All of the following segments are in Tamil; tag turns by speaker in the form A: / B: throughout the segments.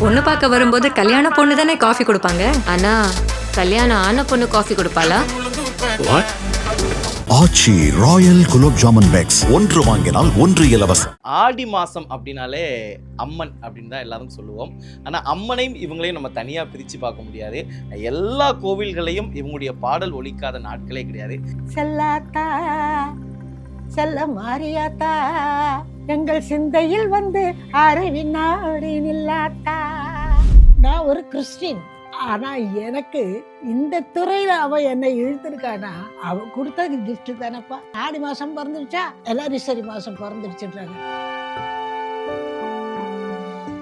A: பொண்ணு பார்க்க வரும்போது கல்யாண பொண்ணு தானே காஃபி கொடுப்பாங்க?
B: ஆனா கல்யாணம் ஆன பொண்ணு coffee கொடுப்பாளா?
C: Aachi royal gulab jamun packs. ஒன்று வாங்கினால் ஒன்று இலவசம்.
D: ஆடி மாதம் அப்படின்னாலே அம்மன் அப்படின்னு தான் எல்லாரும் சொல்லுவோம். ஆனால் அம்மனையும் இவங்களையும் நம்ம தனியாக பிரித்து பார்க்க முடியாது. எல்லா கோவில்களையும் இவங்களுடைய பாடல் ஒலிக்காத நாட்களே கிடையாது.
E: செல்லாத்தா செல்ல மாரியாத்தா எங்கள் சிந்தையில் வந்து அறிவினாடி நில்லாத்தா? நான் ஒரு கிறிஸ்டின். ஆனா எனக்கு இந்த துறையில அவ என்னை இழுத்துருக்கானா? அவ கொடுத்தது கிஃப்ட் தானப்பா. ஆடி மாசம் பிறந்துருச்சா? எல்லாரும் சரி மாசம் பிறந்துருச்சுன்றாங்க.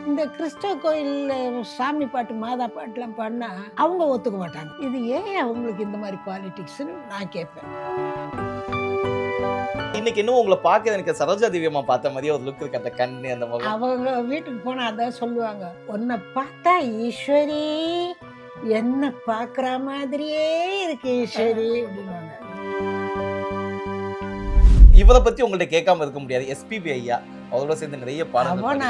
E: இந்த கிறிஸ்தவ கோயில்ல சாமி பாட்டு மாதா பாட்டுலாம் பண்ணா அவங்க ஒத்துக்க மாட்டாங்க. இது ஏன் அவங்களுக்கு இந்த மாதிரி பாலிடிக்ஸ்னு நான் கேட்பேன்.
D: இன்னைக்கு இன்னும் உங்களை பார்க்க எனக்கு சரோஜா திவ்யம்மா பார்த்த மாதிரியே ஒரு லுக் இருக்கு அந்த கண்ணு அந்த முகம்.
E: அவங்க வீட்டுக்கு போனா அதான் சொல்லுவாங்க உன்னை பார்த்தா ஈஸ்வரி என்ன பாக்குற மாதிரியே இருக்கு ஈஸ்வரி
D: இவரை பத்தி உங்கள்ட்ட கேட்காம இருக்க முடியாது. எஸ்பிபி ஐயா அவரோட சேர்ந்து நிறைய பாடல்கள்.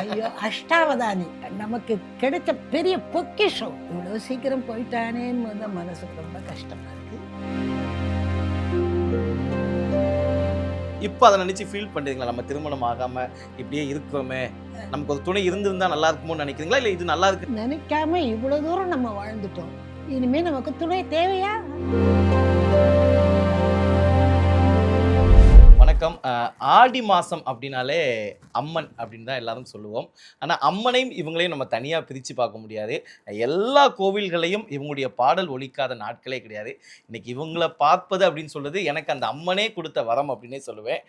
E: ஐயோ அஷ்டாவதானி. நமக்கு கிடைச்ச பெரிய பொக்கிஷம். இவ்வளவு சீக்கிரம் போயிட்டானேன்னு மனசுக்கு ரொம்ப கஷ்டமா இருக்கு.
D: இப்போ அதை நினச்சி ஃபீல் பண்ணுறீங்களா நம்ம திருமணம் ஆகாமல் இப்படியே இருக்கிறோமே. நமக்கு ஒரு துணை இருந்திருந்தா நல்லா இருக்குமோன்னு நினைக்கிறீங்களா? இல்லை இது நல்லா இருக்கு?
E: நினைக்காம இவ்வளோ தூரம் நம்ம வாழ்ந்துட்டோம். இனிமேல் நமக்கு துணை தேவையா?
D: வணக்கம். ஆடி மாதம் அப்படின்னாலே அம்மன் அப்படின்னு தான் எல்லாரும் சொல்லுவோம். ஆனால் அம்மனையும் இவங்களையும் நம்ம தனியாக பிரித்து பார்க்க முடியாது. எல்லா கோவில்களையும் இவங்களுடைய பாடல் ஒலிக்காத நாட்களே கிடையாது. இன்னைக்கு இவங்கள பார்ப்பது அப்படின்னு சொல்றது எனக்கு அந்த அம்மனே கொடுத்த வரம் அப்படின்னே சொல்லுவேன்.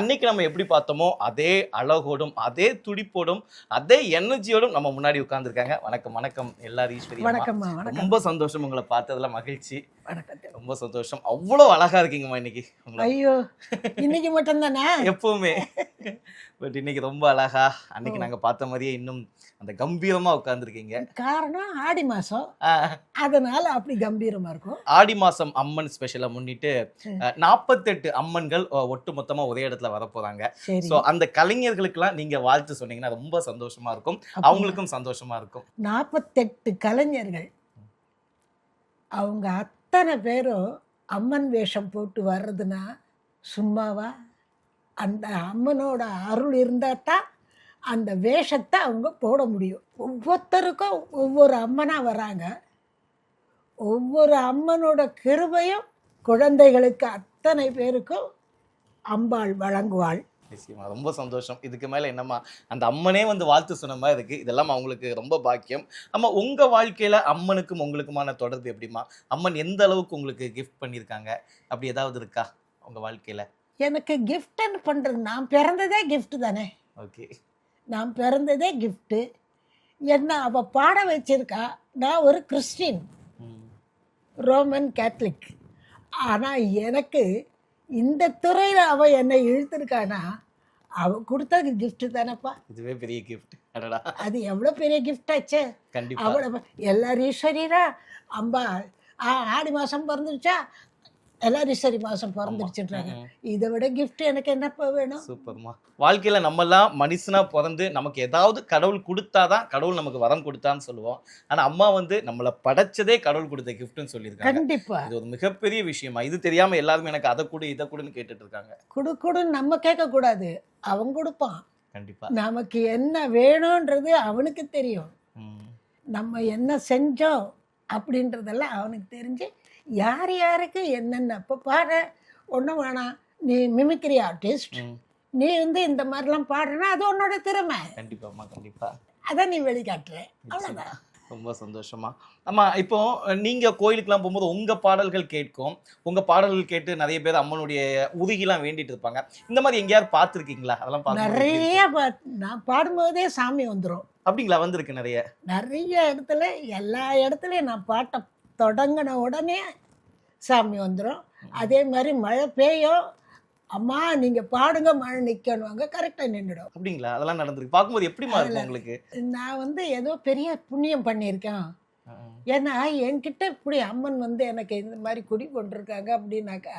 D: அன்னைக்கு நம்ம எப்படி பார்த்தோமோ அதே அழகோடும் அதே துடிப்போடும் அதே எனர்ஜியோடும் நம்ம முன்னாடி உட்கார்ந்திருக்காங்க. வணக்கம் வணக்கம் எல்லாரும் ஈஸ்வரி
E: வணக்கம்
D: ரொம்ப சந்தோஷம் உங்களை பார்த்ததுல மகிழ்ச்சி. ரொம்ப சந்தோஷம். அவ்வளோ அழகா இருக்கீங்கம்மா இன்னைக்கு
E: ஐயோ இன்னைக்கு மட்டும் தானே
D: எப்பவுமே. பட் இன்னைக்கு ரொம்ப அழகா அன்னைக்கு நாங்க பார்த்த மாதிரியே இன்னும் அந்த கம்பீரமா உட்கார்ந்துருக்கீங்க.
E: காரணம் ஆடி மாசம். அதனால அப்படி கம்பீரமா இருக்கும்.
D: ஆடி மாசம் அம்மன் ஸ்பெஷலை முன்னிட்டு. நாற்பத்தெட்டு அம்மன்கள் ஒட்டு மொத்தமா ஒரே இடத்துல வரப்போறாங்க. ஸோ அந்த கலைஞர்களுக்கெல்லாம் நீங்க வாழ்த்து சொன்னீங்கன்னா ரொம்ப சந்தோஷமா இருக்கும். அவங்களுக்கும் சந்தோஷமா இருக்கும்.
E: நாற்பத்தெட்டு கலைஞர்கள். அவங்க அத்தனை பேரும் அம்மன் வேஷம் போட்டு வர்றதுன்னா சும்மாவா? அந்த அம்மனோட அருள் இருந்தால் தான் அந்த வேஷத்தை அவங்க போட முடியும். ஒவ்வொருத்தருக்கும் ஒவ்வொரு அம்மனாக வராங்க. ஒவ்வொரு அம்மனோட கிருபையும் குழந்தைகளுக்கு அத்தனை பேருக்கும் அம்பாள் வழங்குவாள்.
D: நிச்சயமா ரொம்ப சந்தோஷம். இதுக்கு மேலே என்னம்மா அந்த அம்மனே வந்து வாழ்த்து சொன்ன மாதிரி இருக்கு. இதெல்லாம் அவங்களுக்கு ரொம்ப பாக்கியம். அம்மா உங்கள் வாழ்க்கையில் அம்மனுக்கும் உங்களுக்குமான தொடர்பு எப்படிம்மா? அம்மன் எந்த அளவுக்கு உங்களுக்கு கிஃப்ட் பண்ணியிருக்காங்க? அப்படி ஏதாவது இருக்கா? உங்க வாழ்க்கையில?
E: எனக்கு கிஃப்ட்னு பண்ணுறது நான் பிறந்ததே gift தானே.
D: ஓகே.
E: நான் பிறந்ததே கிஃப்ட்டு என்ன அவள் பாட வச்சிருக்கா? நான் ஒரு கிறிஸ்டின். ரோமன் கேத்தலிக் ஆனால் எனக்கு இந்த துறையில் அவள் என்னை இழுத்துருக்கானா? அவள் கொடுத்தது gift தானேப்பா.
D: இதுவே பெரிய கிஃப்ட்
E: அது எவ்வளோ பெரிய gift ஆச்சே. அவளை எல்லாரும் ஈஸ்வரிரா அம்பா ஆ ஆடி மாதம் பிறந்துருச்சா? எல்லாரும் ஈஸ்வரி மாதம் பிறந்துருச்சுன்றாங்க. இதை விட gift எனக்கு என்னப்பா வேணும்?
D: சூப்பர்மா. வாழ்க்கையில நம்மெல்லாம் மனுஷனா பிறந்து நமக்கு ஏதாவது கடவுள் கொடுத்தாதான் கடவுள் நமக்கு வரம் கொடுத்தான்னு சொல்லுவோம். ஆனா அம்மா வந்து நம்மளை படைச்சதே கடவுள் கொடுத்த கிஃப்ட்னு சொல்லியிருக்காங்க.
E: கண்டிப்பா.
D: இது ஒரு மிகப்பெரிய விஷயமா. இது தெரியாம எல்லாருமே எனக்கு அதை கொடு இதை கொடுன்னு கேட்டுட்டு இருக்காங்க
E: கொடு கொடுன்னு நம்ம கேட்கக்கூடாது அவன் கொடுப்பான்.
D: கண்டிப்பா.
E: நமக்கு என்ன வேணுன்றது அவனுக்கு தெரியும். நம்ம என்ன செஞ்சோம் அப்படின்றதெல்லாம் அவனுக்கு தெரிஞ்சு யார் யாருக்கு என்னென்ன இப்போ பாரு ஒன்றும் வேணாம் நீ மிமிக்ரி ஆர்டிஸ்ட். நீ வந்து இந்த மாதிரிலாம் பாடுறனா அது உன்னோட திறமை.
D: கண்டிப்பாம்மா கண்டிப்பா.
E: அதை நீ வெளிக்காட்டுற. அவ்வளோதான்
D: ரொம்ப சந்தோஷமா ஆமா இப்போ நீங்க கோயிலுக்குலாம் போகும்போது உங்க பாடல்கள் கேட்கும். உங்க பாடல்கள் கேட்டு நிறைய பேர் அம்மனுடைய உருகிலாம் வேண்டிட்டு இருப்பாங்க. இந்த மாதிரி எங்கேயாவது பார்த்துருக்கீங்களா? அதெல்லாம்
E: நிறைய நான் பாடும்போதே சாமி வந்துடும்
D: அப்படிங்களா? வந்திருக்கு நிறைய.
E: நிறைய இடத்துல எல்லா இடத்துலையும் நான் பாட்டை தொடங்கின உடனே சாமி வந்துடும் அதே மாதிரி மழை பெய்யும். அம்மா நீங்கள் பாடுங்க மழை நிற்கணுவாங்க கரெக்டாக நின்றுடும்
D: அப்படிங்களா? அதெல்லாம் நடந்திருக்கு. பார்க்கும்போது எப்படிமா இருக்கும் உங்களுக்கு?
E: நான் வந்து ஏதோ பெரிய புண்ணியம் பண்ணியிருக்கேன். ஏன்னா என்கிட்ட இப்படி அம்மன் வந்து எனக்கு இந்த மாதிரி குடி கொண்டிருக்காங்க அப்படின்னாக்கா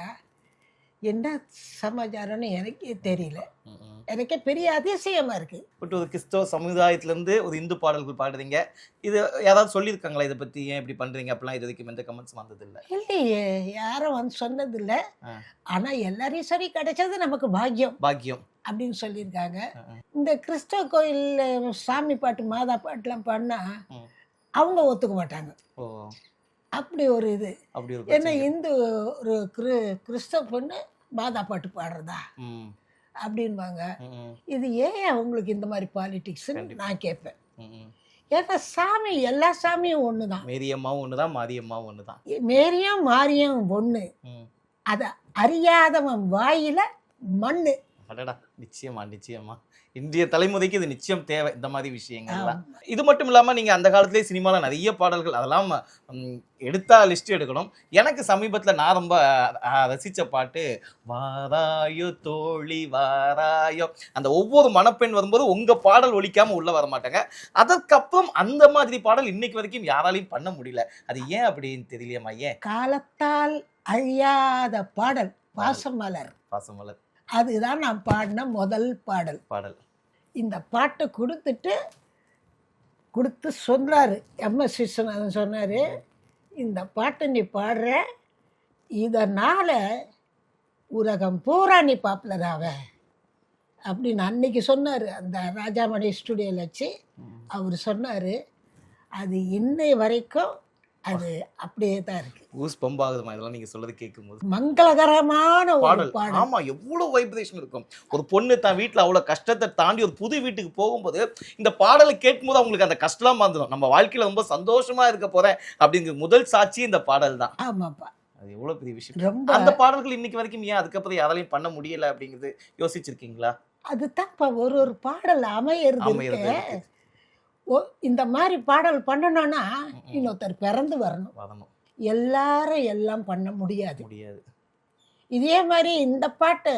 E: என்ன சமாச்சாரம்னு எனக்கே தெரியல. எனக்கே பெரிய அதிசயமா இருக்கு.
D: பட் ஒரு கிறிஸ்தவ சமுதாயத்திலேருந்து ஒரு இந்து பாடல்கள் பாடுறீங்க. இது யாராவது சொல்லியிருக்காங்களா இதை பற்றி ஏன் இப்படி பண்ணுறீங்க அப்படிலாம் இது வரைக்கும் எந்த கமெண்ட்ஸ் வந்ததில்லை.
E: இல்லையே யாரும் வந்து சொன்னதில்ல. ஆனா எல்லாரையும் சரி கிடைச்சது நமக்கு பாக்கியம்.
D: பாக்கியம்.
E: அப்படின்னு சொல்லியிருக்காங்க. இந்த கிறிஸ்தவ கோயில்ல சாமி பாட்டு மாதா பாட்டுலாம் பண்ணா
D: ம்.
E: அவங்க ஒத்துக்க மாட்டாங்க.
D: ஓ.
E: அப்படி ஒரு இது.
D: அப்படி
E: ஏன்னா. இந்து ஒரு கிரு கிறிஸ்தவ பொண்ணு மாதா பாட்டு பாடுறதா?
D: ம்,
E: இது ஏன் அவங்களுக்கு இந்த மாதிரி
D: கண்டிப்பா.
E: நான் கேட்பேன். ஏன்னா சாமி எல்லா சாமியும் ஒன்று தான்
D: மேரியம்மாவும் ஒன்று தான் மாரியம்மாவும் ஒன்று தான்
E: மேரியும் மாரியும் ஒன்று. அதை அறியாதவன் வாயில மண்ணு.
D: அடடா நிச்சயமா நிச்சயமா. இன்றைய தலைமுறைக்கு இது நிச்சயம் தேவை இந்த மாதிரி விஷயங்கள்லாம். இது மட்டும் இல்லாம நீங்க அந்த காலத்திலே சினிமால நிறைய பாடல்கள் அதெல்லாம் எடுத்தா லிஸ்ட் எடுக்கணும். எனக்கு சமீபத்துல நான் ரொம்ப ரசிச்ச பாட்டு வாராயோ தோழி வாராயோ அந்த ஒவ்வொரு மணப்பெண் வரும்போது உங்க பாடல் ஒலிக்காம உள்ள வர மாட்டாங்க. அதற்கப்புறம் அந்த மாதிரி பாடல் இன்னைக்கு வரைக்கும் யாராலையும் பண்ண முடியல. அது ஏன் அப்படின்னு தெரியலையம்மா ஏன்?
E: காலத்தால் அழியாத பாடல் பாசமலர்
D: பாசமலர்
E: அதுதான் நான் பாடின முதல் பாடல்.
D: பாடல்.
E: இந்த பாட்டை கொடுத்துட்டு கொடுத்து சொன்னார் எம்எஸ் விஸ்வநாதன் சொன்னார் இந்த பாட்டை நீ பாடுற இதனால் உலகம் பூரா நீ பாப்புலர் ஆவ அப்படின்னு அன்னைக்கு சொன்னார். அந்த ராஜாமணி ஸ்டுடியோவில் வச்சு அவர் சொன்னார் அது இன்னை வரைக்கும் அது அப்படியே தான் இருக்கு
D: ஊஸ் பம்பாகுதுமா இதெல்லாம் நீங்க சொல்றது கேட்கும்போது.
E: மங்களகரமான
D: பாடல். ஆமா எவ்வளவு வைப்ரேஷன் இருக்கும். ஒரு பொண்ணு தான் வீட்ல அவ்வளவு கஷ்டத்தை தாண்டி ஒரு புது வீட்டுக்கு போகும்போது இந்த பாடலை கேட்கும்போது அவங்களுக்கு அந்த கஷ்டம்லாம் வந்துடும் நம்ம வாழ்க்கையில ரொம்ப சந்தோஷமா இருக்க போறேன் அப்படிங்கிற முதல் சாட்சி இந்த பாடல் தான்.
E: ஆமாப்பா.
D: அது எவ்வளவு பெரிய விஷயம்.
E: ரொம்ப
D: அந்த பாடல்கள் இன்னைக்கு வரைக்கும் ஏன் அதுக்கப்புறம் யாராலையும் பண்ண முடியல அப்படிங்கிறது யோசிச்சிருக்கீங்களா?
E: அதுதான்ப்பா ஒரு ஒரு பாடல் அமையறது
D: அமையறது
E: இருக்கு.
D: இருக்கு.
E: ஓ இந்த மாதிரி பாடல் பண்ணணும்னா. இன்னொருத்தர் பிறந்து வரணும்.
D: வரணும்.
E: எல்லாரும் எல்லாம் பண்ண முடியாது.
D: முடியாது.
E: இதே மாதிரி இந்த பாட்டை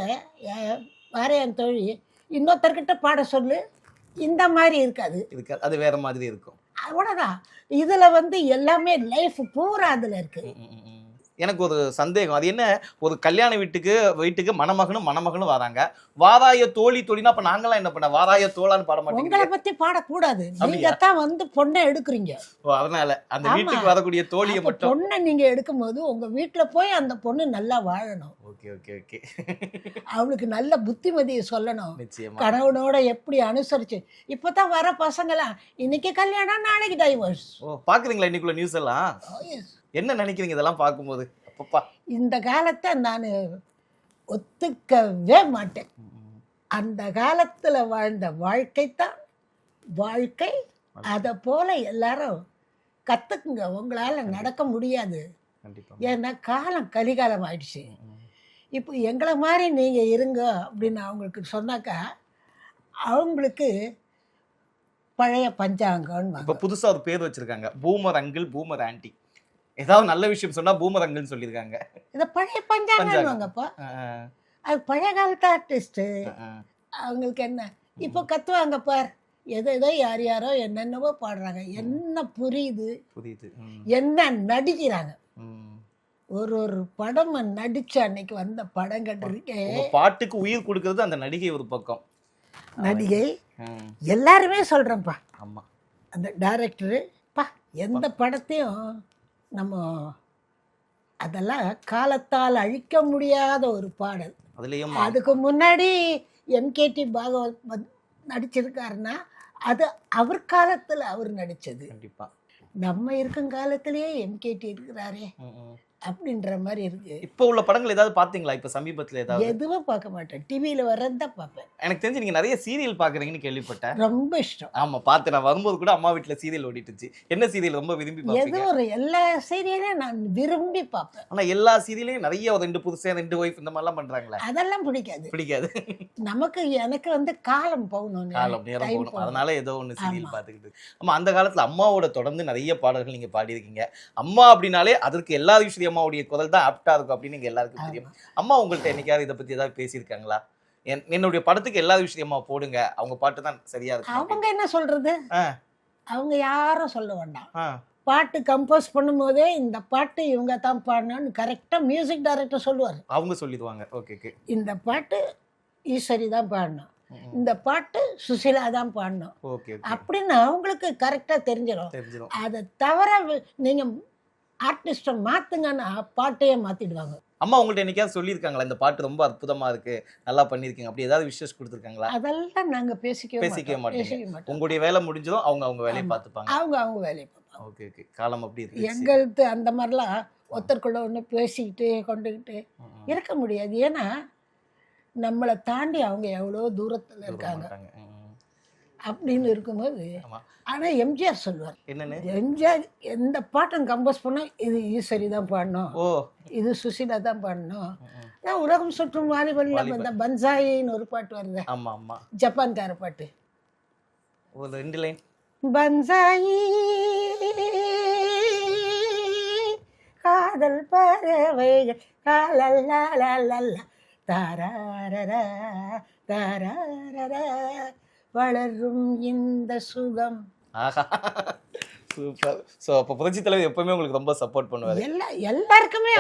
E: வாரையான் தோழி இன்னொருத்தர்கிட்ட பாட சொல்லு. இந்த மாதிரி இருக்காது.
D: இதுக்கு அது வேற மாதிரி இருக்கும்.
E: அவ்வளோதான் இதில் வந்து எல்லாமே லைஃப் பூரா அதில் இருக்கு.
D: ம், ம், ம், ம். எனக்கு ஒரு சந்தேகம். அது என்ன? ஒரு கல்யாண வீட்டுக்கு வீட்டுக்கு மணமகனும் மணமகனும் வராங்க. வாராய தோழி தோழினா அப்ப நாங்களாம் என்ன பண்ண? வாராய தோளான்னு பாட
E: உங்களை
D: மாட்டேங்க
E: பத்தி பாடக்கூடாது. நீங்க? தான் வந்து பொண்ணை எடுக்கிறீங்க.
D: ஓ, அதனால அந்த. வீட்டுக்கு வரக்கூடிய தோழியை மட்டும்
E: பொண்ணை நீங்க எடுக்கும்போது உங்க வீட்டுல போய் அந்த பொண்ணு நல்லா வாழணும்.
D: Okay okay okay.
E: அவளுக்கு நல்ல புத்திமதியை சொல்லணும். கணவனோட எப்படி அனுசரிச்சு. இப்பதான் வர பசங்களாம் இன்னைக்கு கல்யாணம் நாளைக்கு டைவர்ஸ்
D: ஓ பாக்குறீங்களா இன்னைக்குள்ள நியூஸ் எல்லாம்? என்ன நினைக்கிறீங்க இதெல்லாம் பார்க்கும்போது? அப்பப்பா.
E: இந்த காலத்தை நான் ஒத்துக்கவே மாட்டேன். அந்த காலத்துல வாழ்ந்த வாழ்க்கை. தான் வாழ்க்கை. அதை போல எல்லாரும் கத்துக்குங்க. உங்களால நடக்க முடியாது. ஏன்னா காலம் கலிகாலம் ஆயிடுச்சு. இப்போ எங்களை மாதிரி நீங்கள் இருங்க அப்படின்னு அவங்களுக்கு சொன்னாக்கா அவங்களுக்கு பழைய பஞ்சாங்கன்னு
D: இப்ப புதுசா ஒரு பேர் வச்சிருக்காங்க. பூமர் அங்கிள் பூமர் ஆன்ட்டி ஏதாவது நல்ல விஷயம் சொன்னா பூமர் அங்கிள்னு சொல்லியிருக்காங்க.
E: இதை பழைய
D: ஆ,
E: அது பழைய காலத்து ஆர்டிஸ்ட்டு
D: ஆ, ஆ.
E: அவங்களுக்கு என்ன? இப்போ கத்துவாங்க பார். எதோ ஏதோ யார் யாரோ என்னென்னவோ பாடுறாங்க. என்ன புரியுது?
D: புரியுது.
E: என்ன நடிக்கிறாங்க. ஒரு ஒரு படம் நடிச்ச அன்னைக்கு வந்த படங்கள் இருக்கே
D: உங்க பாட்டுக்கு உயிர் கொடுக்கறது அந்த நடிகை ஒரு பக்கம்.
E: நடிகை எல்லாருமே சொல்கிறேன்ப்பா
D: ஆமா.
E: அந்த டைரக்டரு பா எந்த படத்தையும் நம்ம அதெல்லாம் காலத்தால் அழிக்க முடியாத ஒரு பாடல்.
D: அதுலயும்
E: அதுக்கு முன்னாடி எம்கேடி பாகவத் நடிச்சிருக்காருன்னா அது அவர் காலத்தில் அவர் நடித்தது
D: கண்டிப்பா.
E: நம்ம இருக்கும் காலத்திலேயே எம்கேடி இருக்கிறாரே. அப்படின்ற மாதிரி இருக்கு.
D: இப்ப உள்ள படங்கள் ஏதாவது பாத்தீங்களா? இப்ப சமீபத்துல ஏதாவது?
E: எதுவும் பார்க்க மாட்டேன். டிவியில் வர்றதான் பார்ப்பேன்.
D: எனக்கு தெரிஞ்சு நீங்க நிறைய சீரியல் பாக்குறீங்கன்னு கேள்விப்பட்டேன்.
E: ரொம்ப இஷ்டம்.
D: ஆமா பார்த்தேன் நான் வரும்போது கூட அம்மா வீட்ல சீரியல் ஓடிட்டுச்சு. என்ன சீரியல் ரொம்ப விரும்பி
E: எது ஒரு எல்லா சீரியலையும் நான் விரும்பி பார்ப்பேன்.
D: ஆனா எல்லா சீரியலையும் நிறைய ரெண்டு புதுசா ரெண்டு ஒய்ஃப் இந்த மாதிரிலாம் பண்றாங்களே?
E: அதெல்லாம் பிடிக்காது.
D: பிடிக்காது.
E: நமக்கு எனக்கு வந்து காலம் போகணும்
D: காலம் நேரம் போகணும். அதனால ஏதோ ஒண்ணு சீரியல். பார்த்துக்கிட்டு ஆமா அந்த காலத்துல அம்மாவோட தொடர்ந்து நிறைய பாடல்கள் நீங்க பாடியிருக்கீங்க. அம்மா அப்படின்னாலே அதற்கு எல்லா விஷயம் அம்மாவுடைய குரல் தான் ஆப்டா இருக்கும் அப்படின்னு நீங்க எல்லாருக்கும் தெரியும். அம்மா உங்கள்ட்ட என்னைக்காவது இதை பத்தி ஏதாவது பேசியிருக்காங்களா? என்- என்னுடைய படத்துக்கு எல்லா விஷயமா போடுங்க. அவங்க பாட்டு தான் சரியா இருக்கும்
E: அவங்க என்ன சொல்றது. அவங்க யாரும் சொல்ல வேண்டாம். பாட்டு கம்போஸ் பண்ணும்போதே இந்த பாட்டு இவங்க தான் பாடணும்னு கரெக்டாக மியூசிக் டைரக்டர் சொல்லுவார்.
D: அவங்க சொல்லிடுவாங்க. ஓகே ஓகே
E: இந்த பாட்டு ஈஸ்வரி தான் பாடணும். இந்த பாட்டு சுசிலா தான் பாடணும்.
D: ஓகே ஓகே
E: அப்படின்னு அவங்களுக்கு கரெக்டாக
D: தெரிஞ்சிடும்
E: அதை தவிர வி- நீங்க ஆர்டிஸ்ட்டை மாத்துங்கன்னா பாட்டையே மாத்திடுவாங்க.
D: அம்மா உங்கள்ட்ட என்னைக்காவது சொல்லியிருக்காங்களா? இந்த பாட்டு ரொம்ப அற்புதமா இருக்கு நல்லா பண்ணியிருக்கீங்க அப்படி ஏதாவது விஷஸ் கொடுத்துருக்காங்களா?
E: அதெல்லாம் நாங்க பேசிக்கவே
D: பேசிக்கவே
E: மாட்டோம்
D: மாட்டீங்க.
E: பேசிக்க மாட்டோம்.
D: உங்களுடைய வேலை முடிஞ்சதும் அவங்க அவங்க வேலையை. பார்த்துப்பாங்க.
E: அவங்க அவங்க வேலையை பார்ப்பாங்க.
D: Okay okay. காலம் அப்படி இருக்கு
E: எங்களுக்கு அந்த மாதிரிலாம் ஒருத்தருக்குள்ள ஒன்று பேசிக்கிட்டு கொண்டுக்கிட்டு இருக்க முடியாது. ஏன்னா நம்மளை தாண்டி அவங்க எவ்வளோ தூரத்தில் இருக்காங்க. அப்படின்னு இருக்கும்போது. ஆனால் எம்ஜிஆர் சொல்லுவார்
D: என்னன்னு?
E: எம்ஜிஆர் எந்த பாட்டும் கம்போஸ் பண்ணோம் இது ஈஸ்வரி தான் பாடணும்
D: ஓ.
E: இது சுசீலா தான் பாடணும். அதான் உலகம் சுற்றும் வாலிபல்ல. இந்த பன்சாயின்னு ஒரு பாட்டு வருது
D: ஆமா ஆமா.
E: ஜப்பான்கார பாட்டு.
D: ஒரு ரெண்டு லைன்
E: பன்சாயி காதல் பறவைகள் காலல்லாலல்ல தாராரரா தாராரரா. வளரும் இந்த சுகம்.
D: ஆஹா. சூப்பர் ஸோ அப்போ புரட்சி தலைவர் எப்பவுமே உங்களுக்கு ரொம்ப சப்போர்ட் பண்ணுவாரு.
E: எல்லா எல்லாருக்குமே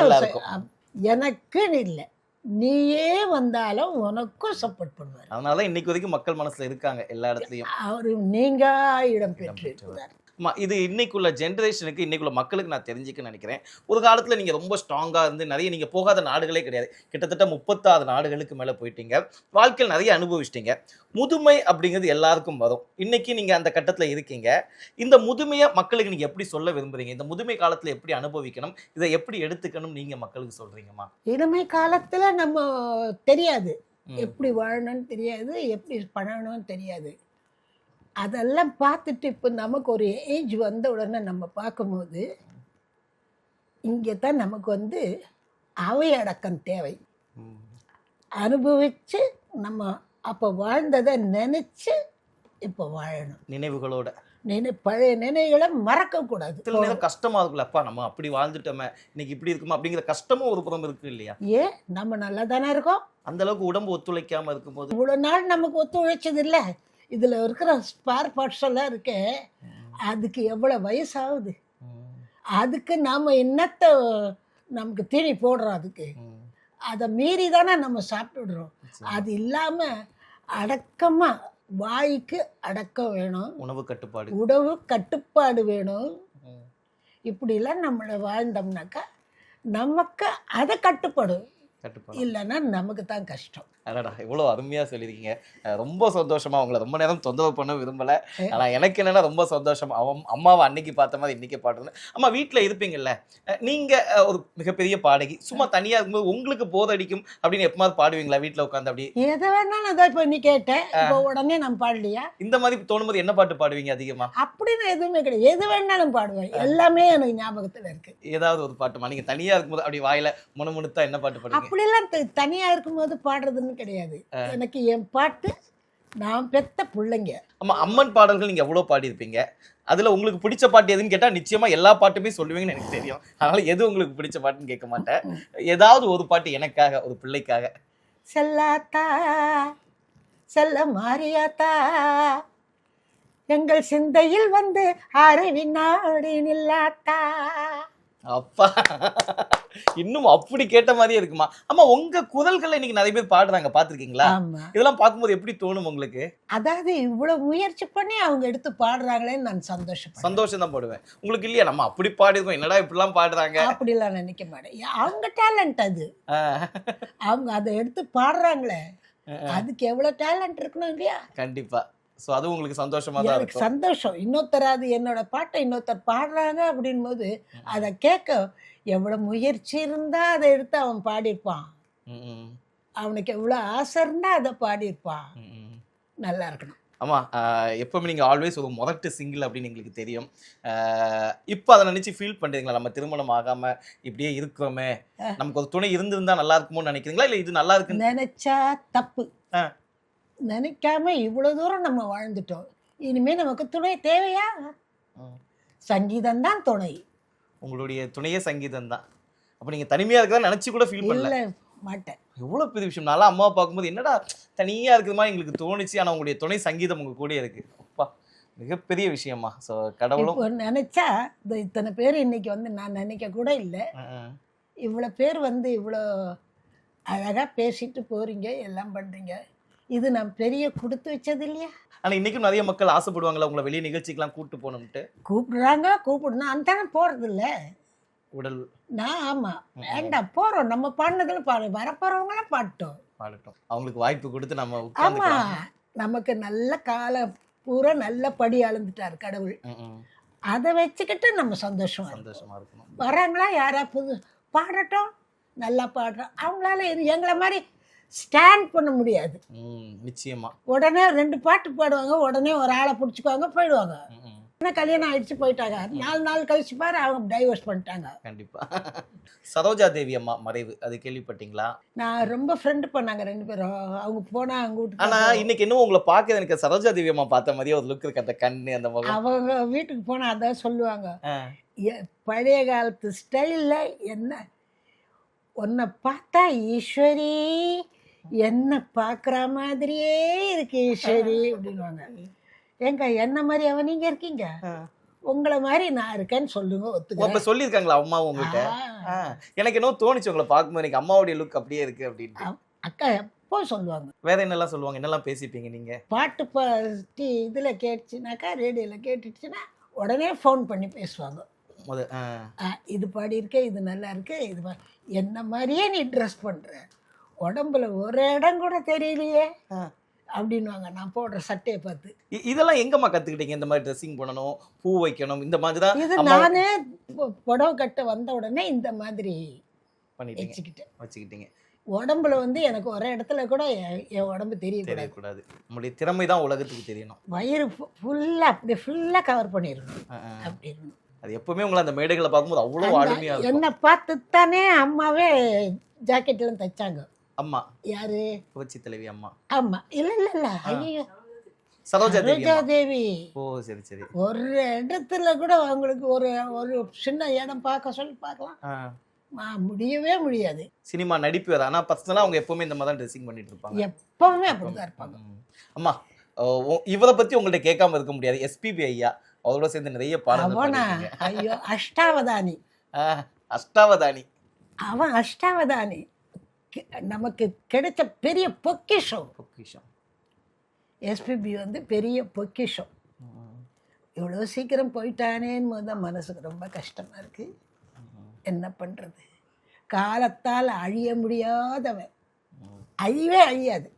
E: எனக்குன்னு இல்லை. நீயே வந்தாலும் உனக்கும் சப்போர்ட் பண்ணுவார்.
D: அதனால தான் இன்னைக்கு வரைக்கும் மக்கள் மனசுல இருக்காங்க எல்லா இடத்துலயும்.
E: அவர் நீங்கா இடம் பெற்று இருக்கிறார்
D: ஆமா இது இன்னைக்குள்ள ஜென்ரேஷனுக்கு இன்னைக்குள்ள மக்களுக்கு நான் தெரிஞ்சுக்க நினைக்கிறேன். ஒரு காலத்துல நீங்க ரொம்ப ஸ்ட்ராங்கா இருந்து நிறைய நீங்க போகாத நாடுகளே கிடையாது. கிட்டத்தட்ட முப்பத்தாறு நாடுகளுக்கு மேல போயிட்டீங்க. வாழ்க்கையில் நிறைய அனுபவிச்சிட்டீங்க. முதுமை அப்படிங்கிறது எல்லாருக்கும் வரும். இன்னைக்கு நீங்க அந்த கட்டத்துல இருக்கீங்க. இந்த முதுமையை மக்களுக்கு நீங்க எப்படி சொல்ல விரும்புறீங்க? இந்த முதுமை காலத்துல எப்படி அனுபவிக்கணும்? இதை எப்படி எடுத்துக்கணும் நீங்க மக்களுக்கு சொல்றீங்கம்மா?
E: இளமை காலத்துல நம்ம தெரியாது. எப்படி வாழணும்னு தெரியாது. எப்படி பண்ணணும்னு தெரியாது. அதெல்லாம் பார்த்துட்டு இப்போ நமக்கு ஒரு ஏஜ் வந்த உடனே நம்ம பார்க்கும்போது இங்கே தான் நமக்கு வந்து அவை அடக்கம் தேவை. அனுபவித்து நம்ம அப்போ வாழ்ந்ததை நினச்சி இப்போ வாழணும்.
D: நினைவுகளோட.
E: நினை பழைய நினைவுகளை மறக்கக்கூடாது
D: சில நேரம் கஷ்டமா இருக்குல்ல அப்பா நம்ம அப்படி வாழ்ந்துட்டோமே இன்னைக்கு இப்படி இருக்குமா? அப்படிங்கிற கஷ்டமும் ஒரு புறம் இருக்கு இல்லையா?
E: ஏன் நம்ம நல்லா தானே இருக்கோம்?
D: அந்த அளவுக்கு உடம்பு ஒத்துழைக்காம இருக்கும்போது.
E: இவ்வளோ நாள் நமக்கு ஒத்துழைச்சது இல்லை. இதில் இருக்கிற ஸ்பேர் பார்ட்ஸ் எல்லாம் இருக்கே அதுக்கு எவ்வளோ வயசாகுது? அதுக்கு நாம் என்னத்தை நமக்கு தீனி போடுறோம் அதுக்கு? அதை மீறி தானே நம்ம சாப்பிட்டுடுறோம் அது இல்லாமல் அடக்கமாக வாய்க்கு அடக்கம் வேணும்.
D: உணவு கட்டுப்பாடு.
E: உணவு கட்டுப்பாடு வேணும். இப்படிலாம் நம்மளை வாழ்ந்தோம்னாக்கா நமக்கு அதை கட்டுப்படும்.
D: கட்டுப்பாடு
E: இல்லைன்னா நமக்கு தான் கஷ்டம்.
D: அடடா இவ்வளோ அருமையாக சொல்லியிருக்கீங்க. ரொம்ப சந்தோஷமா உங்களை ரொம்ப நேரம் தொந்தரவு பண்ண விரும்பல. ஆனால் எனக்கு என்னன்னா ரொம்ப சந்தோஷம். அவன் அம்மாவை அன்னைக்கு பார்த்த மாதிரி இன்னைக்கு பாடுறது அம்மா வீட்டில் இருப்பீங்கல்ல. அஹ் நீங்க அஹ், ஒரு மிகப்பெரிய பாடகி. சும்மா தனியா இருக்கும்போது உங்களுக்கு போதடிக்கும் அப்படின்னு எப்பமாவது பாடுவீங்களா? வீட்டில் உட்காந்து அப்படி?
E: எதை வேணாலும் அதான் இப்போ நீ கேட்டேன். இப்போ உடனே நான் பாடலையா?
D: இந்த மாதிரி தோணும்போது என்ன பாட்டு பாடுவீங்க அதிகமா?
E: அப்படின்னு எதுவுமே கிடையாது. எது வேணாலும் பாடுவேன். எல்லாமே எனக்கு ஞாபகத்தில் இருக்கு.
D: ஏதாவது ஒரு பாட்டுமா? நீங்க தனியா இருக்கும்போது அப்படி வாயில முணுமுணுத்தா என்ன பாட்டு பாடுவீங்க?
E: அப்படிலாம் தனியா இருக்கும்போது பாடுறதுன்னு கிடையாது. எனக்கு என் பாட்டு நான் பெத்த பிள்ளைங்க.
D: ஆமா அம்மன் பாடல்கள் நீங்க எவ்வளவு பாடியிருப்பீங்க? அதுல உங்களுக்கு பிடிச்ச பாட்டு எதுன்னு கேட்டா நிச்சயமா எல்லா பாட்டுமே சொல்லுவீங்கன்னு எனக்கு தெரியும். அதனால எது உங்களுக்கு பிடிச்ச பாட்டுன்னு கேட்க மாட்டேன். ஏதாவது ஒரு பாட்டு எனக்காக ஒரு பிள்ளைக்காக.
E: செல்லாத்தா செல்ல மாரியாத்தா எங்கள் சிந்தையில் வந்து அரவினாடி நில்லாத்தா.
D: அப்பா. இன்னும் அப்படி கேட்ட மாதிரியே இருக்குமா? ஆமா உங்க குரல்களை இன்னைக்கு நிறைய பேர் பாடுறாங்க பாத்திருக்கீங்களா இதெல்லாம் பார்க்கும்போது எப்படி தோணும் உங்களுக்கு?
E: அதாவது இவ்வளவு முயற்சி பண்ணி அவங்க எடுத்து பாடுறாங்களேன்னு நான் சந்தோஷப்படுறேன்.
D: சந்தோஷம் தான் போடுவேன். உங்களுக்கு இல்லையா? நம்ம அப்படி பாடிருக்கோம் என்னடா இப்படிலாம் பாடுறாங்க?
E: அப்படிலாம் நினைக்க மாட்டேன். அவங்க டேலண்ட் அது. அவங்க அதை எடுத்து பாடுறாங்களே. அதுக்கு எவ்வளவு டேலண்ட் இருக்கணும் இல்லையா?
D: கண்டிப்பா. சோ அது உங்களுக்கு சந்தோஷமா தான்
E: எனக்கு சந்தோஷம். இன்னொருத்தர் அது என்னோட பாட்டை இன்னொருத்தர் பாடுறாங்க அப்படின் போது அதை கேட்க எவ்வளவு முயற்சி இருந்தா அதை எடுத்து அவன் பாடியிருப்பான். அவனுக்கு எவ்வளவு ஆசை இருந்தா அதை பாடியிருப்பான். நல்லா இருக்கணும்.
D: ஆமா ஆஹ் எப்பவுமே நீங்க ஆல்வேஸ் ஒரு முதட்டு சிங்கிள் அப்படின்னு எங்களுக்கு தெரியும். இப்போ அதை நினைச்சு ஃபீல் பண்றீங்களா? நம்ம திருமணம் ஆகாம இப்படியே இருக்கிறோமே. நமக்கு ஒரு துணை இருந்திருந்தா நல்லா இருக்குமோன்னு நினைக்கிறீங்களா? இல்ல இது நல்லா இருக்கு
E: நினைச்சா தப்பு. நினைக்காம இவ்வளவு தூரம் நம்ம வாழ்ந்துட்டோம். இனிமே நமக்கு துணை தேவையா? சங்கீதம் தான் துணை.
D: உங்களுடைய துணையே சங்கீதம் தான் அப்ப நீங்க தனிமையா இருக்கதா நினைச்சு கூட ஃபீல் பண்ணல.
E: மாட்டேன்.
D: எவ்வளவு பெரிய விஷயம். நல்லா அம்மாவை பார்க்கும்போது என்னடா தனியா இருக்குமா எங்களுக்கு தோணுச்சு ஆனா உங்களுடைய துணை சங்கீதம் உங்க கூட இருக்கு. அப்பா மிகப்பெரிய விஷயமா ஸோ கடவுளும்
E: நினைச்சா இந்த இத்தனை பேர் இன்னைக்கு வந்து நான் நினைக்க கூட இல்லை. இவ்வளோ பேர் வந்து இவ்வளோ அழகாக பேசிட்டு போறீங்க எல்லாம் பண்ணுறீங்க இது நான் பெரிய கொடுத்து வச்சது இல்லையா
D: ஆனா இன்னைக்கும் நிறைய மக்கள் ஆசைப்படுவாங்களா உங்களை வெளிய நிகழ்ச்சிக்கெல்லாம் கூட்டு போகணும்ட்டு
E: கூப்பிடுறாங்க கூப்பிடணும். அந்த போகிறது இல்லை
D: உடல்.
E: நான் ஆமாம் வேண்டாம் போகிறோம் நம்ம பாடினதில் பாடு வரப்போகிறவங்களாம் பாட்டோம்
D: பாடட்டும். அவங்களுக்கு வாய்ப்பு கொடுத்து நம்ம
E: ஆமாம் நமக்கு நல்ல கால பூரா நல்ல படி அளந்துட்டார் கடவுள். அதை வச்சுக்கிட்டு நம்ம சந்தோஷமா
D: சந்தோஷமா இருக்கணும்.
E: வராங்களா யாரா புது பாடட்டும். நல்லா பாடுறோம். அவங்களால எங்களை மாதிரி ஸ்டாண்ட் பண்ண முடியாது.
D: நிச்சயமா.
E: உடனே ரெண்டு பாட்டு பாடுவாங்க உடனே ஒரு ஆளை பிடிச்சிக்குவாங்க போயிடுவாங்க. என்ன கல்யாணம் ஆயிடுச்சு போயிட்டாங்க. நாலு நாள் கழிச்சு பாரு அவங்க டைவர்ஸ் பண்ணிட்டாங்க.
D: கண்டிப்பா. சரோஜா தேவி அம்மா மறைவு அது கேள்விப்பட்டீங்களா?
E: நான் ரொம்ப ஃப்ரெண்டு பண்ணாங்க ரெண்டு பேரும். அவங்க போனா அவங்க வீட்டுக்கு
D: இன்னைக்கு இன்னும் உங்களை பார்க்க எனக்கு சரோஜா தேவி அம்மா பார்த்த மாதிரியே ஒரு லுக் இருக்கு அந்த கண்ணு அந்த முகம்.
E: அவங்க வீட்டுக்கு போனா அதான் சொல்லுவாங்க. பழைய காலத்து ஸ்டைலில் என்ன உன்னை பார்த்தா ஈஸ்வரி என்ன பார்க்குற மாதிரியே இருக்கு ஈஸ்வரி அப்படின்வாங்க ஏங்க என்ன மாதிரி அவ நீங்க இருக்கீங்க. உங்களை மாதிரி நான் இருக்கேன்னு சொல்லுங்க ஒத்துக்கிறேன்.
D: சொல்லியிருக்காங்களா அம்மா உங்ககிட்ட. எனக்கு என்ன தோணுச்சு உங்களை பார்க்கும்போது எனக்கு அம்மாவுடைய லுக் அப்படியே இருக்கு அப்படின்ட்டு.
E: அக்கா எப்போ சொல்லுவாங்க?
D: வேற என்னெல்லாம் சொல்லுவாங்க? என்னெல்லாம் பேசிப்பீங்க நீங்க?
E: பாட்டு பாட்டி இதில் கேட்டுச்சுனாக்கா ரேடியோவில் கேட்டுச்சுன்னா உடனே ஃபோன் பண்ணி பேசுவாங்க.
D: முத ஆ.
E: ஆ, இது இது நல்லா இருக்கு இது என்ன மாதிரியே நீ ட்ரெஸ் பண்ற? உடம்புல ஒரு இடம் கூட தெரியலையே. அப்படின்வாங்க நான் போடுற சட்டையை பார்த்து.
D: இதெல்லாம் எங்கம்மா கத்துக்கிட்டீங்க? இந்த மாதிரி ட்ரெஸ்ஸிங் பண்ணணும் பூ வைக்கணும் இந்த மாதிரி தான்
E: இது நானே புடவை கட்ட வந்த உடனே இந்த மாதிரி
D: பண்ணிட்டீங்க.
E: வச்சுக்கிட்டேன்.
D: வச்சுக்கிட்டீங்க.
E: உடம்புல வந்து எனக்கு ஒரு இடத்துல கூட என் என் உடம்பு தெரியக்கூடாது.
D: தெரியக்கூடாது. நம்முடைய திறமை தான் உலகத்துக்கு தெரியணும்.
E: வயிறு ஃபுல்லாக அப்படி ஃபுல்லாக கவர் பண்ணிடணும். அப்படி
D: அது எப்பவுமே உங்களை அந்த மேடைகளை பார்க்கும்போது அவ்வளோ
E: அந்த
D: அருமையா இருக்கும்.
E: என்னை பார்த்து தானே அம்மாவே ஜாக்கெட்லாம் தைச்சாங்க.
D: அம்மா.
E: யாரு?
D: புரட்சி தலைவி அம்மா.
E: ஆமா இல்ல இல்ல. இல்ல ஐயோ
D: சரோஜா தேவி ஓ சரி சரி.
E: ஒரு இடத்துல கூட அவங்களுக்கு ஒரு ஒரு சின்ன இடம் பார்க்க சொல்லி பார்க்கலாம். முடியவே முடியாது.
D: சினிமா நடிப்பு வேற. ஆனா பர்சனலா அவங்க எப்பவுமே இந்த மாதிரி தான் ட்ரெஸ்ஸிங் பண்ணிட்டு இருப்பாங்க.
E: எப்பவுமே அப்படிதான் இருப்பாங்க.
D: அம்மா இவரை பத்தி உங்கள்ட்ட கேட்காம இருக்க முடியாது. எஸ்பிபி ஐயா அவரோட சேர்ந்து நிறைய பாடிருக்கீங்க.
E: ஐயோ அஷ்டாவதானி.
D: அஷ்டாவதானி.
E: அவன் அஷ்டாவதானி. நமக்கு கிடைச்ச பெரிய பொக்கிஷம்.
D: பொக்கிஷம்.
E: எஸ்பிபி வந்து பெரிய பொக்கிஷம். இவ்வளோ சீக்கிரம் போயிட்டானேன்னு போது தான் மனசுக்கு ரொம்ப கஷ்டமா இருக்கு. என்ன பண்றது? காலத்தால் அழிய முடியாதவன். அழிவே அழியாது.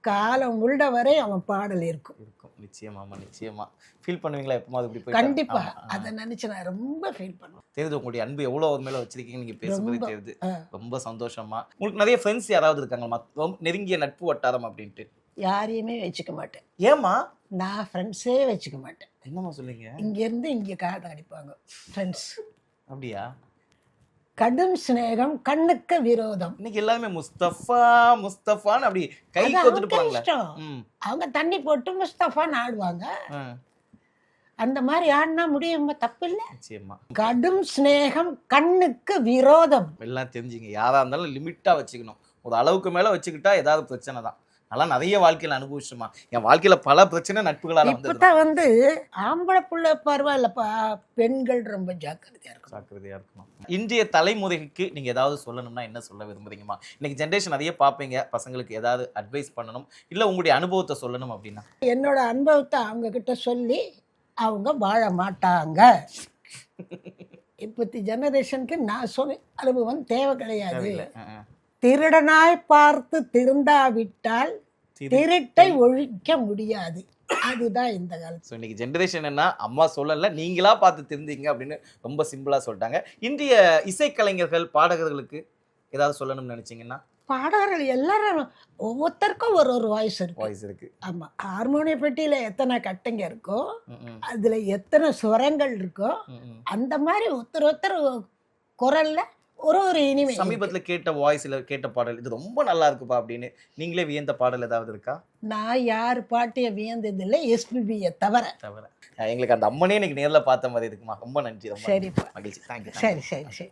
E: காலம் உள்ள வரை அவன் பாடல் இருக்கும்.
D: இருக்கும் நிச்சயமாமா நிச்சயமா. ஃபீல் பண்ணுவீங்களா எப்பமாவது இப்படி போய்
E: கண்டிப்பா. அதை நினைச்சு நான் ரொம்ப ஃபீல் பண்ணுவேன்.
D: தெரியுது உங்களுடைய அன்பு எவ்வளவு அவர் மேல வச்சிருக்கீங்க நீங்க பேசும்போது. தெரியுது. ரொம்ப சந்தோஷமா உங்களுக்கு நிறைய ஃப்ரெண்ட்ஸ் யாராவது இருக்காங்களா? ரொம்ப நெருங்கிய நட்பு வட்டாரம் அப்படின்ட்டு.
E: யாரையுமே வச்சுக்க மாட்டேன்.
D: ஏமா
E: நான் ஃப்ரெண்ட்ஸே வச்சுக்க மாட்டேன்.
D: என்னம்மா சொல்லுங்க
E: இங்கேருந்து இங்கே காட்ட அடிப்பாங்க. ஃப்ரெண்ட்ஸ்
D: அப்படியா?
E: கடும் சிநேகம் கண்ணுக்கு விரோதம்.
D: இன்னைக்கு எல்லாருமே முஸ்தபா முஸ்தபான்னு அப்படி கை கோத்துட்டு ம்.
E: அவங்க தண்ணி போட்டு முஸ்தஃபான்னு ஆடுவாங்க. அந்த மாதிரி ஆடினா முடியுமா? தப்பு இல்லை கடும் சிநேகம் கண்ணுக்கு விரோதம்.
D: எல்லாம் தெரிஞ்சுங்க. யாரா இருந்தாலும் லிமிட்டா வச்சுக்கணும். ஒரு அளவுக்கு மேல வச்சுக்கிட்டா ஏதாவது பிரச்சனை தான். அதெல்லாம் நிறைய வாழ்க்கையில அனுபவிச்சுமா. என் வாழ்க்கையில பல பிரச்சனை நட்புகளால
E: இப்பதான் வந்து ஆம்பளை புள்ள பரவாயில்லப்பா பெண்கள் ரொம்ப ஜாக்கிரதையா இருக்கும்
D: ஜாக்கிரதையா இருக்கணும். இன்றைய தலைமுறைக்கு நீங்க ஏதாவது சொல்லணும்னா என்ன சொல்ல விரும்புறீங்கம்மா? இன்னைக்கு ஜென்ரேஷன் நிறைய பார்ப்பீங்க. பசங்களுக்கு ஏதாவது அட்வைஸ் பண்ணணும். இல்ல உங்களுடைய அனுபவத்தை சொல்லணும் அப்படின்னா?
E: என்னோட அனுபவத்தை அவங்க கிட்ட சொல்லி அவங்க வாழ மாட்டாங்க. இப்பத்தி ஜெனரேஷனுக்கு நான் சொன்ன அனுபவம் தேவை கிடையாது. திருடனாய் பார்த்து திருந்தாவிட்டால்
D: திரு-
E: திருட்டை ஒழிக்க முடியாது. அதுதான் இந்த காலத்து
D: ஸோ இன்னைக்கு ஜென்ரேஷன் என்ன அம்மா சொல்லல நீங்களா பார்த்து தெரிந்தீங்க அப்படின்னு ரொம்ப சிம்பிளா சொல்லிட்டாங்க. இன்றைய இசைக்கலைஞர்கள் பாடகர்களுக்கு ஏதாவது சொல்லணும்னு நினைச்சீங்கன்னா?
E: பாடகர்கள் எல்லாரும் ஒவ்வொருத்தருக்கும் ஒரு ஒரு வாய்ஸ் இருக்கு.
D: வாய்ஸ் இருக்கு.
E: ஆமா ஹார்மோனிய பெட்டியில எத்தனை கட்டைங்க இருக்கோ அதுல எத்தனை சுரங்கள் இருக்கோ. அந்த மாதிரி ஒருத்தர் ஒருத்தர் குரல்ல ஒரு ஒரு இனிமை.
D: சமீபத்துல கேட்ட வாய்ஸ்ல கேட்ட பாடல் இது ரொம்ப நல்லா இருக்குப்பா அப்படின்னு நீங்களே வியந்த பாடல் ஏதாவது இருக்கா?
E: நான் யார் பாட்டிய வியந்ததில்லை எஸ்பிபியை தவிர.
D: தவிர. எங்களுக்கு அந்த அம்மனே இன்னைக்கு நேர்ல பார்த்த மாதிரி இருக்குமா? ரொம்ப நன்றி ரொம்ப.
E: சரிப்பா.
D: மகிழ்ச்சி. தேங்க்யூ
E: சரி சரி சரி.